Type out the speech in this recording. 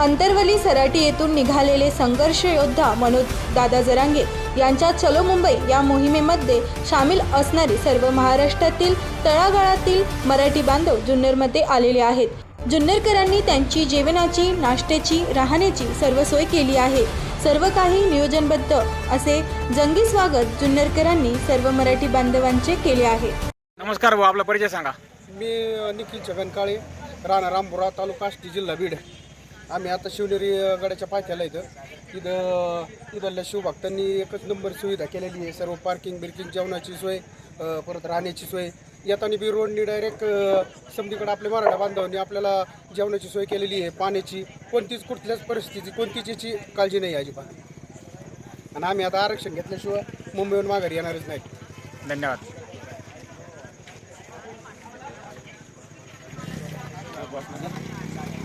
अंतरवली सराटी येथून निघालेले संघर्ष योद्धा मनोज दादा जरांगे यांच्या चलो मुंबई या मोहिमेमध्ये सामील असणारे सर्व महाराष्ट्रातील तळागाळातील मराठी बांधव जुन्नरमध्ये आलेले आहेत. जुन्नरकरांनी त्यांची जेवणाची नाश्त्याची राहण्याची सर्व सोय केली आहे. सर्व काही नियोजनबद्ध असे जंगी स्वागत जुन्नरकरांनी सर्व मराठी बांधवांचे केले आहे. नमस्कार भाऊ आपला परिचय सांगा. मी निखिल छगन काळे राणा रामपुरा तालुका जिल्हा बीड. आम्ही आता शिवनेरी गडाच्या पायथ्याला इथं. इथं इथल्या शिवभक्तांनी एकच नंबर सुविधा केलेली आहे. सर्व पार्किंग बिर्किंग जेवणाची सोय परत राहण्याची सोय. येताना बी रोडनी डायरेक्ट समधीकडे आपल्या मराठा बांधवांनी आपल्याला जेवणाची सोय केलेली आहे. पाण्याची कोणतीच कुठल्याच परिस्थितीची कोणतीच याची काळजी नाही आहे अजिबात. आणि आम्ही आता आरक्षण घेतल्याशिवाय मुंबईहून माघारी येणारच नाही. धन्यवाद.